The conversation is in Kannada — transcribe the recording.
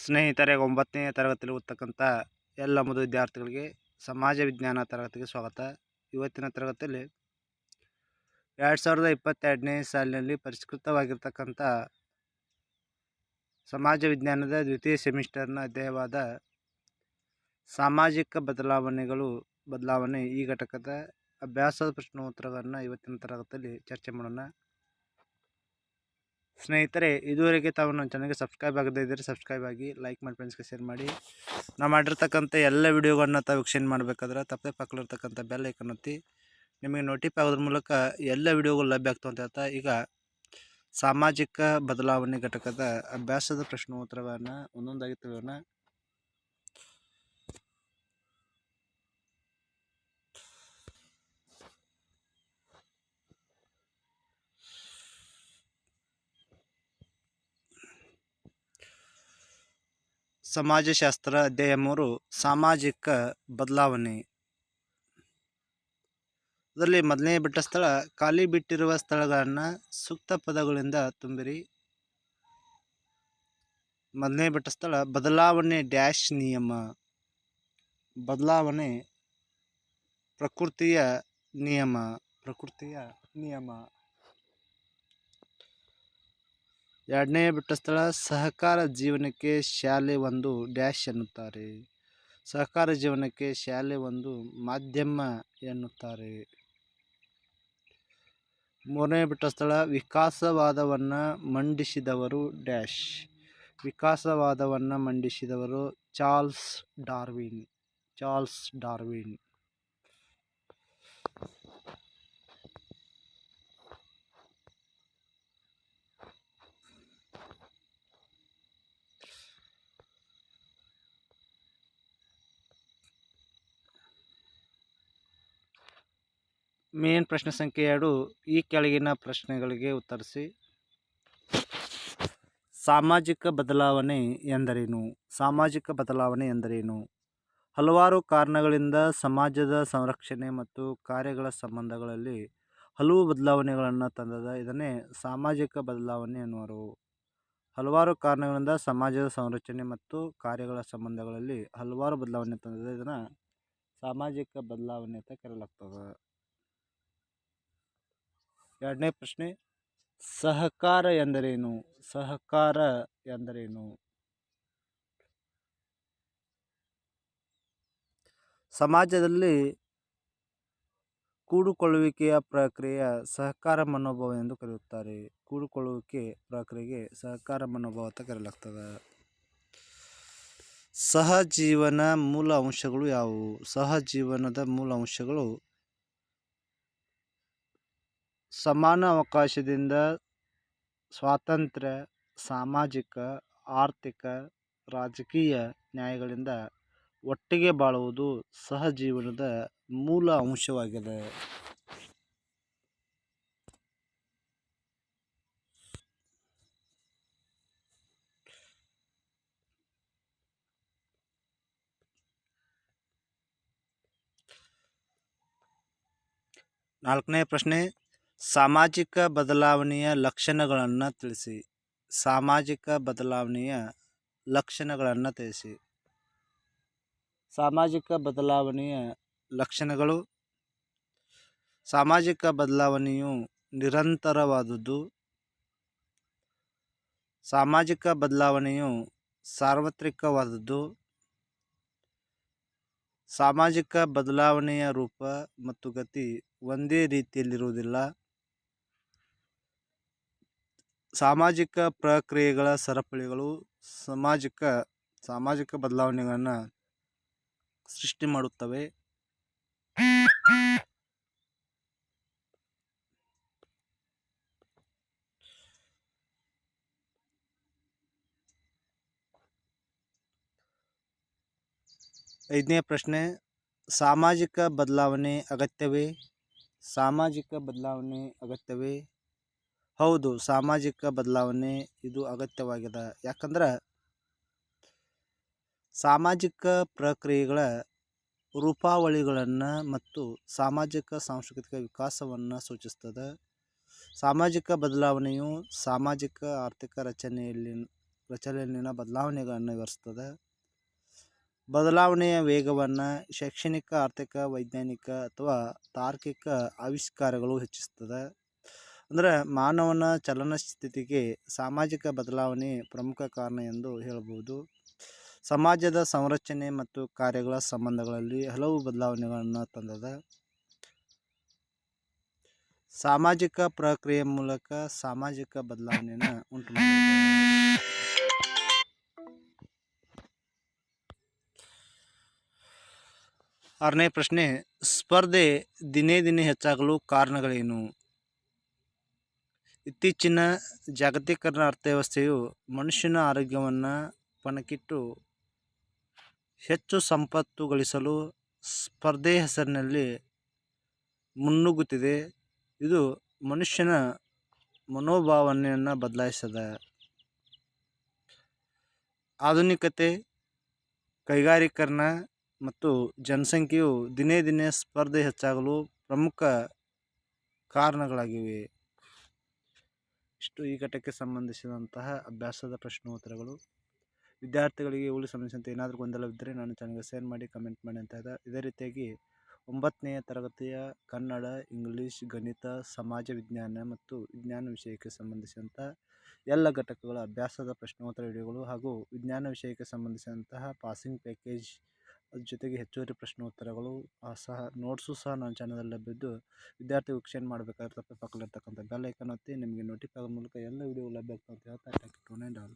ಸ್ನೇಹಿತರೆ ಒಂಬತ್ತನೇ ತರಗತಿಯಲ್ಲಿ ಓದ್ತಕ್ಕಂಥ ಎಲ್ಲ ಮಧು ವಿದ್ಯಾರ್ಥಿಗಳಿಗೆ ಸಮಾಜ ವಿಜ್ಞಾನ ತರಗತಿಗೆ ಸ್ವಾಗತ. ಇವತ್ತಿನ ತರಗತಿಯಲ್ಲಿ ಎರಡು ಸಾವಿರದ ಇಪ್ಪತ್ತೆರಡನೇ ಸಾಲಿನಲ್ಲಿ ಪರಿಷ್ಕೃತವಾಗಿರ್ತಕ್ಕಂಥ ಸಮಾಜ ವಿಜ್ಞಾನದ ದ್ವಿತೀಯ ಸೆಮಿಸ್ಟರ್ನ ಅಧ್ಯಾಯವಾದ ಸಾಮಾಜಿಕ ಬದಲಾವಣೆಗಳು, ಬದಲಾವಣೆ ಈ ಘಟಕದ ಅಭ್ಯಾಸದ ಪ್ರಶ್ನೋತ್ತರಗಳನ್ನು ಇವತ್ತಿನ ತರಗತಿಯಲ್ಲಿ ಚರ್ಚೆ ಮಾಡೋಣ. ಸ್ನೇಹಿತರೆ, ಇದುವರೆಗೆ ತಾವು ನನ್ನ ಚಾನಲ್ಗೆ ಸಬ್ಸ್ಕ್ರೈಬ್ ಆಗದೇ ಇದ್ದರೆ ಸಬ್ಸ್ಕ್ರೈಬ್ ಆಗಿ ಲೈಕ್ ಮಾಡಿ ಫ್ರೆಂಡ್ಸ್ಗೆ ಶೇರ್ ಮಾಡಿ. ನಾವು ಮಾಡಿರ್ತಕ್ಕಂಥ ಎಲ್ಲ ವೀಡಿಯೋಗಳನ್ನ ತಾವು ವೀಕ್ಷಣೆ ಮಾಡಬೇಕಾದ್ರೆ ತಪ್ಪದೆ ಪಕ್ಕಲಿರ್ತಕ್ಕಂಥ ಬೆಲ್ ಐಕನ್ ಒತ್ತಿ, ನಿಮಗೆ ನೋಟಿಫೈ ಆಗೋದ್ರ ಮೂಲಕ ಎಲ್ಲ ವಿಡಿಯೋಗಳು ಲಭ್ಯ ಆಗ್ತಾವಂತ ಹೇಳ್ತಾ, ಈಗ ಸಾಮಾಜಿಕ ಬದಲಾವಣೆ ಘಟಕದ ಅಭ್ಯಾಸದ ಪ್ರಶ್ನೋತ್ತರಗಳನ್ನು ಒಂದೊಂದಾಗಿ ತಿಳಿಯೋಣ. ಸಮಾಜಶಾಸ್ತ್ರ ಅಧ್ಯಾಯ ಮೂರು, ಸಾಮಾಜಿಕ ಬದಲಾವಣೆ. ಅದರಲ್ಲಿ ಮೊದಲನೇ ಬಿಟ್ಟ ಸ್ಥಳ, ಖಾಲಿ ಬಿಟ್ಟಿರುವ ಸ್ಥಳಗಳನ್ನು ಸೂಕ್ತ ಪದಗಳಿಂದ ತುಂಬಿರಿ. ಮೊದಲನೇ ಬಿಟ್ಟ ಸ್ಥಳ, ಬದಲಾವಣೆ ಡ್ಯಾಶ್ ನಿಯಮ. ಬದಲಾವಣೆ ಪ್ರಕೃತಿಯ ನಿಯಮ ಪ್ರಕೃತಿಯ ನಿಯಮ. ಎರಡನೇ ಬಿಟ್ಟ ಸ್ಥಳ ಸಹಕಾರ ಜೀವನಕ್ಕೆ ಶಾಲೆ ಒಂದು ಡ್ಯಾಶ್ ಎನ್ನುತ್ತಾರೆ. ಸಹಕಾರ ಜೀವನಕ್ಕೆ ಶಾಲೆ ಒಂದು ಮಾಧ್ಯಮ ಎನ್ನುತ್ತಾರೆ. ಮೂರನೇ ಬಿಟ್ಟ ಸ್ಥಳ ವಿಕಾಸವಾದವನ್ನು ಮಂಡಿಸಿದವರು ಡ್ಯಾಶ್. ವಿಕಾಸವಾದವನ್ನು ಮಂಡಿಸಿದವರು Charles Darwin. Charles Darwin. Main ಪ್ರಶ್ನೆ ಸಂಖ್ಯೆ ಎರಡು, ಈ ಕೆಳಗಿನ ಪ್ರಶ್ನೆಗಳಿಗೆ ಉತ್ತರಿಸಿ. ಸಾಮಾಜಿಕ ಬದಲಾವಣೆ ಎಂದರೇನು? ಸಾಮಾಜಿಕ ಬದಲಾವಣೆ ಎಂದರೇನು? ಹಲವಾರು ಕಾರಣಗಳಿಂದ ಸಮಾಜದ ಸಂರಕ್ಷಣೆ ಮತ್ತು ಕಾರ್ಯಗಳ ಸಂಬಂಧಗಳಲ್ಲಿ ಹಲವು ಬದಲಾವಣೆಗಳನ್ನು ತಂದದ ಇದನ್ನೇ ಸಾಮಾಜಿಕ ಬದಲಾವಣೆ ಎನ್ನುವರು. ಹಲವಾರು ಕಾರಣಗಳಿಂದ ಸಮಾಜದ ಸಂರಚನೆ ಮತ್ತು ಕಾರ್ಯಗಳ ಸಂಬಂಧಗಳಲ್ಲಿ ಹಲವಾರು ಬದಲಾವಣೆ ತಂದದ ಇದನ್ನು ಸಾಮಾಜಿಕ ಬದಲಾವಣೆ ಅಂತ ಕರೆಯಲಾಗ್ತದೆ. ಎರಡನೇ ಪ್ರಶ್ನೆ, ಸಹಕಾರ ಎಂದರೇನು? ಸಹಕಾರ ಎಂದರೇನು? ಸಮಾಜದಲ್ಲಿ ಕೂಡುಕೊಳ್ಳುವಿಕೆಯ ಪ್ರಕ್ರಿಯೆ ಸಹಕಾರ ಮನೋಭಾವ ಎಂದು ಕರೆಯುತ್ತಾರೆ. ಕೂಡುಕೊಳ್ಳುವಿಕೆ ಪ್ರಕ್ರಿಯೆಗೆ ಸಹಕಾರ ಮನೋಭಾವ ಅಂತ ಕರೆಯಲಾಗ್ತದೆ. ಸಹಜೀವನ ಮೂಲ ಅಂಶಗಳು ಯಾವುವು? ಸಹಜೀವನದ ಮೂಲ ಅಂಶಗಳು ಸಮಾನ ಅವಕಾಶದಿಂದ ಸ್ವಾತಂತ್ರ್ಯ ಸಾಮಾಜಿಕ ಆರ್ಥಿಕ ರಾಜಕೀಯ ನ್ಯಾಯಗಳಿಂದ ಒಟ್ಟಿಗೆ ಬಾಳುವುದು ಸಹಜೀವನದ ಮೂಲ ಅಂಶವಾಗಿದೆ. ನಾಲ್ಕನೇ ಪ್ರಶ್ನೆ ಸಾಮಾಜಿಕ ಬದಲಾವಣೆಯ ಲಕ್ಷಣಗಳನ್ನು ತಿಳಿಸಿ. ಸಾಮಾಜಿಕ ಬದಲಾವಣೆಯ ಲಕ್ಷಣಗಳನ್ನು ತಿಳಿಸಿ. ಸಾಮಾಜಿಕ ಬದಲಾವಣೆಯ ಲಕ್ಷಣಗಳು. ಸಾಮಾಜಿಕ ಬದಲಾವಣೆಯು ನಿರಂತರವಾದುದು ಸಾಮಾಜಿಕ ಬದಲಾವಣೆಯು ಸಾರ್ವತ್ರಿಕವಾದದ್ದು. ಸಾಮಾಜಿಕ ಬದಲಾವಣೆಯ ರೂಪ ಮತ್ತು ಗತಿ ಒಂದೇ ರೀತಿಯಲ್ಲಿರುವುದಿಲ್ಲ. ಸಾಮಾಜಿಕ ಪ್ರಕ್ರಿಯೆಗಳ ಸರಪಳಿಗಳು ಸಾಮಾಜಿಕ ಸಾಮಾಜಿಕ ಬದಲಾವಣೆಗಳನ್ನು ಸೃಷ್ಟಿ ಮಾಡುತ್ತವೆ. ಐದನೇ ಪ್ರಶ್ನೆ, ಸಾಮಾಜಿಕ ಬದಲಾವಣೆ ಅಗತ್ಯವೇ? ಸಾಮಾಜಿಕ ಬದಲಾವಣೆ ಅಗತ್ಯವೇ? ಹೌದು, ಸಾಮಾಜಿಕ ಬದಲಾವಣೆ ಇದು ಅಗತ್ಯವಾಗಿದೆ. ಯಾಕಂದ್ರೆ, ಸಾಮಾಜಿಕ ಪ್ರಕ್ರಿಯೆಗಳ ರೂಪಾವಳಿಗಳನ್ನು ಮತ್ತು ಸಾಮಾಜಿಕ ಸಾಂಸ್ಕೃತಿಕ ವಿಕಾಸವನ್ನು ಸೂಚಿಸ್ತದೆ. ಸಾಮಾಜಿಕ ಬದಲಾವಣೆಯು ಸಾಮಾಜಿಕ ಆರ್ಥಿಕ ರಚನೆಯಲ್ಲಿ, ರಚನೆಯಲ್ಲಿನ ಬದಲಾವಣೆಗಳನ್ನು ವಿವರಿಸ್ತದೆ. ಬದಲಾವಣೆಯ ವೇಗವನ್ನು ಶೈಕ್ಷಣಿಕ, ಆರ್ಥಿಕ, ವೈಜ್ಞಾನಿಕ ಅಥವಾ ತಾರ್ಕಿಕ ಆವಿಷ್ಕಾರಗಳು ಹೆಚ್ಚಿಸ್ತದೆ. ಅಂದರೆ ಮಾನವನ ಚಲನಸ್ಥಿತಿಗೆ ಸಾಮಾಜಿಕ ಬದಲಾವಣೆ ಪ್ರಮುಖ ಕಾರಣ ಎಂದು ಹೇಳಬಹುದು. ಸಮಾಜದ ಸಂರಚನೆ ಮತ್ತು ಕಾರ್ಯಗಳ ಸಂಬಂಧಗಳಲ್ಲಿ ಹಲವು ಬದಲಾವಣೆಗಳನ್ನು ತಂದದ. ಸಾಮಾಜಿಕ ಪ್ರಕ್ರಿಯೆ ಮೂಲಕ ಸಾಮಾಜಿಕ ಬದಲಾವಣೆಯನ್ನು ಉಂಟು ಆರನೇ ಪ್ರಶ್ನೆ, ಸ್ಪರ್ಧೆ ದಿನೇ ದಿನೇ ಹೆಚ್ಚಾಗಲು ಕಾರಣಗಳೇನು? ಇತ್ತೀಚಿನ ಜಾಗತೀಕರಣ ಅರ್ಥವ್ಯವಸ್ಥೆಯು ಮನುಷ್ಯನ ಆರೋಗ್ಯವನ್ನು ಪಣಕ್ಕಿಟ್ಟು ಹೆಚ್ಚು ಸಂಪತ್ತು ಗಳಿಸಲು ಸ್ಪರ್ಧೆ ಹೆಸರಿನಲ್ಲಿ ಮುನ್ನುಗ್ಗುತ್ತಿದೆ. ಇದು ಮನುಷ್ಯನ ಮನೋಭಾವನೆಯನ್ನು ಬದಲಾಯಿಸದ ಆಧುನಿಕತೆ ಕೈಗಾರೀಕರಣ ಮತ್ತು ಜನಸಂಖ್ಯೆಯು ದಿನೇ ದಿನೇ ಸ್ಪರ್ಧೆ ಹೆಚ್ಚಾಗಲು ಪ್ರಮುಖ ಕಾರಣಗಳಾಗಿವೆ. ಇಷ್ಟು ಈ ಘಟಕ್ಕೆ ಸಂಬಂಧಿಸಿದಂತಹ ಅಭ್ಯಾಸದ ಪ್ರಶ್ನೋತ್ತರಗಳು. ವಿದ್ಯಾರ್ಥಿಗಳಿಗೆ ಇವುಗಳಿಗೆ ಸಂಬಂಧಿಸಿದಂತೆ ಏನಾದರೂ ಗೊಂದಲವಿದ್ದರೆ ನಾನು ಚಾನಲ್ಗೆ ಶೇರ್ ಮಾಡಿ, ಕಮೆಂಟ್ ಮಾಡಿ ಅಂತ ಇದೆ ಇದೇ ರೀತಿಯಾಗಿ ಒಂಬತ್ತನೆಯ ತರಗತಿಯ ಕನ್ನಡ, ಇಂಗ್ಲೀಷ್, ಗಣಿತ, ಸಮಾಜ ವಿಜ್ಞಾನ ಮತ್ತು ವಿಜ್ಞಾನ ವಿಷಯಕ್ಕೆ ಸಂಬಂಧಿಸಿದಂಥ ಎಲ್ಲ ಘಟಕಗಳ ಅಭ್ಯಾಸದ ಪ್ರಶ್ನೋತ್ತರ ವಿಡಿಯೋಗಳು ಹಾಗೂ ವಿಜ್ಞಾನ ವಿಷಯಕ್ಕೆ ಸಂಬಂಧಿಸಿದಂತಹ ಪಾಸಿಂಗ್ ಪ್ಯಾಕೇಜ್ ಜೊತೆಗೆ ಹೆಚ್ಚುವರಿ ಪ್ರಶ್ನೋತ್ತರಗಳು, ಆ ಸಹ ನೋಟ್ಸು ಸಹ ನನ್ನ ಚಾನಲಲ್ಲಿ ಲಭ್ಯವಿದ್ದು ವಿದ್ಯಾರ್ಥಿ ವೀಕ್ಷಣೆ ಮಾಡಬೇಕಾದ್ರೆ ತಪ್ಪದೆ ಪಕ್ಕದಲ್ಲಿರ್ತಕ್ಕಂಥ ಬೆಲ್ ಐಕನ್ ಒತ್ತಿ ನಿಮಗೆ ನೋಟಿಫೈ ಆಗೋ ಮೂಲಕ ಎಲ್ಲ ವಿಡಿಯೋ ಲಭ್ಯ ಆಗ್ತವೆ ಅಂತ ಹೇಳ್ತಾ ಯು ಟು ಡೌನ್